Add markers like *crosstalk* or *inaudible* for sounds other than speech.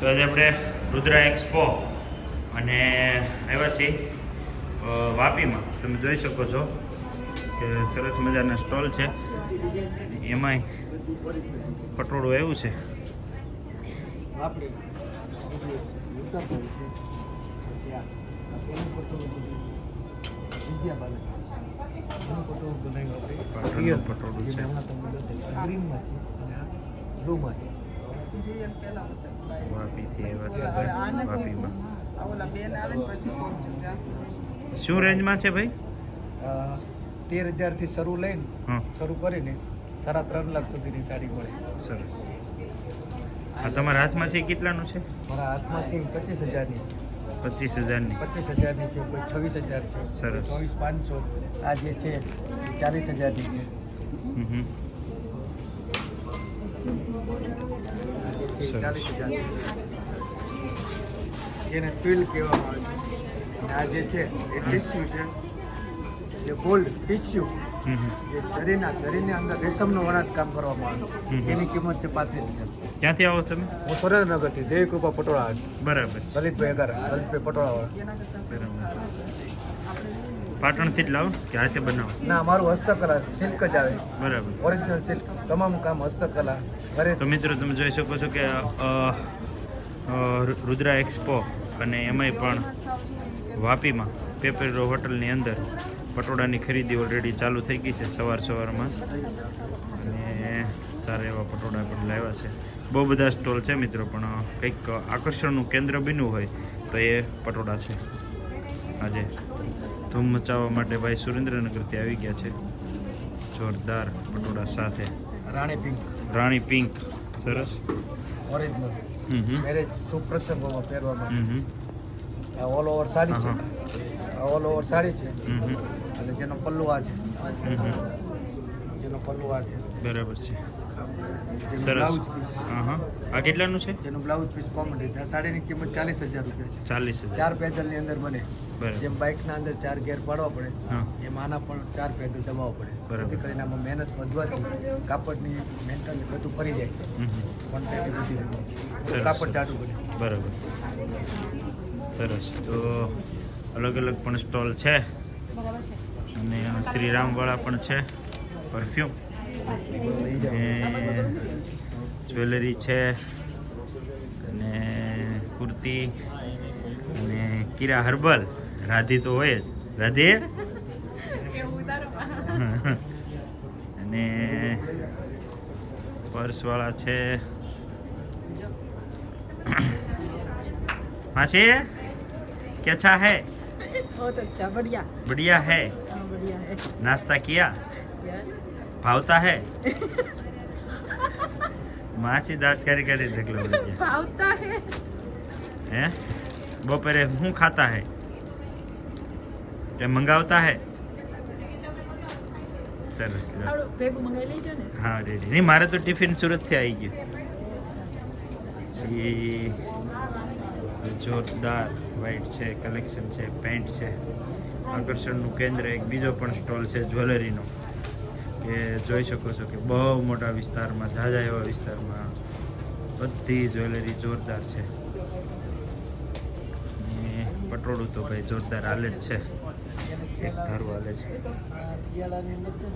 તો આજે આપણે રુદ્રા એક્સપો અને આવ્યા છીએ વાપીમાં. તમે જોઈ શકો છો કે સરસ મજાના સ્ટોલ છે. એમાંય પટોળું એવું છે. પટોળું છે. જેને હમણાં તમને બતાવ્યું. ગ્રીનમાં છે અને આ બ્લુમાં છે છે વાપીમાં. શું રેન્જમાં છે ભાઈ? તેર હજારથી શરૂ લઈને હા. શરૂ કરીને સાડા ત્રણ લાખ સુધીની સાડી મળે. સરસ. આ તમારા હાથમાં છે એ કેટલાનું છે? મારા હાથમાં છે એ પચીસ હજારની છે. પચીસ હજારની. પચીસ હજારની છે કોઈ છવ્વીસ હજાર છે સરસ. ચોવીસ પાંચસો. આ જે છે ચાલીસ હજારની છે. હમ હમ. આ જે છે એ સરસ. ચાલીસ હજાર છે. જેને ટ્વિલ કહેવામાં આવે છે. અને આ જે છે એ ટીસ્યુ છે. જે ગોલ્ડ ટીસ્યુ. જે જરીના ચરીની અંદર રેશમનું વણાટ કામ કરવામાં આવે છે. એની કિંમત છે પાંત્રીસ હજાર. ક્યાંથી આવો તમે? હું સુરેન્દ્રનગરથી દેવી કૃપા પટોળા બરાબર. લલિતભાઈ અગર લલિતભાઈ પટોળા બરાબર. પાટણથી જ લાવો કે હાથે બનાવો? ના મારું હસ્તકલા સિલ્ક જ આવે. બરાબર. Original silk. તમામ કામ હસ્તકલા ઘરે. તો મિત્રો તમે જોઈ શકો છો કે રુદ્રા એક્સપો અને એમાંય પણ વાપીમાં પેપેરો હોટલની અંદર પટોળાની ખરીદી ઓલરેડી ચાલુ થઈ ગઈ છે સવાર સવારમાં અને સારા એવા પટોળા પણ લાવ્યા છે. બહુ બધા સ્ટોલ છે મિત્રો પણ કંઈક આકર્ષણનું કેન્દ્ર બન્યું હોય તો એ પટોળા છે. આજે ધૂમ મચાવવા માટે ભાઈ સુરેન્દ્રનગરથી આવી ગયા છે. જોરદાર પટોળા સાથે. રાણી પિંક. રાણી પિંક. સરસ ઓરિજિનલ. મેરેજ સુપ્રસંગોમાં પહેરવામાં. આ ઓલ ઓવર સાડી છે આ ઓલ ઓવર સાડી છે. અને જેનો પલ્લુ આ છે. જેનો પલ્લુ આ છે. બરાબર છે. સરસ. પીસ. હા હા આ કેટલાનું છે? જેનું બ્લાઉઝ પીસ કોમેડી છે. આ સાડીની કિંમત ચાલીસ હજાર રૂપિયા છે. ચાલીસ હજાર. ચાર પેદલની અંદર બને. જેમ બાઇકના અંદર ચાર ગેર પાડવા પડે હા. એમ આના પણ ચાર પેદલ દબાવવા પડે. જેથી કરીને આમાં મહેનત વધવાથી કાપડની મેન્ટલ બધું ફરી જાય. વધી રહે કાપડ જાડું બને. બરાબર. સરસ. તો અલગ અલગ પણ સ્ટોલ છે. અને શ્રીરામવાળા પણ છે. પરફ્યુમ લઈ જાઓ અને જ્વેલરી છે અને કુર્તી અને કીરા હર્બલ રાધી તો હોય જ રાધે *laughs* અને પર્સવાળા છે માસી कैसा है बहुत अच्छा बढ़िया बढ़िया है हाँ, बढ़िया है नाश्ता किया यस भावता है *laughs* માસી દાંત કરી કરી ઢગલો પડી ગયા भावता है હે બપોરે શું ખાતા હે કે મંગાવતા હે સરસ લો. આવડું ભેગું મંગાવી લેજો ને હા રેડી નહીં મારે તો ટિફિન સુરતથી આવી ગયું પછી જોરદાર વાઇટ છે કલેક્શન છે પેન્ટ છે આકર્ષણનું કેન્દ્ર એક બીજો પણ સ્ટોલ છે જ્વેલરીનો કે જોઈ શકો છો કે બહુ મોટા વિસ્તારમાં, ઝાઝા એવા વિસ્તારમાં બધી જ્વેલરી જોરદાર છે. પટોળું તો ભાઈ જોરદાર હાલે જ છે. એક ધારું હાલે છે. શિયાળાની અંદર છે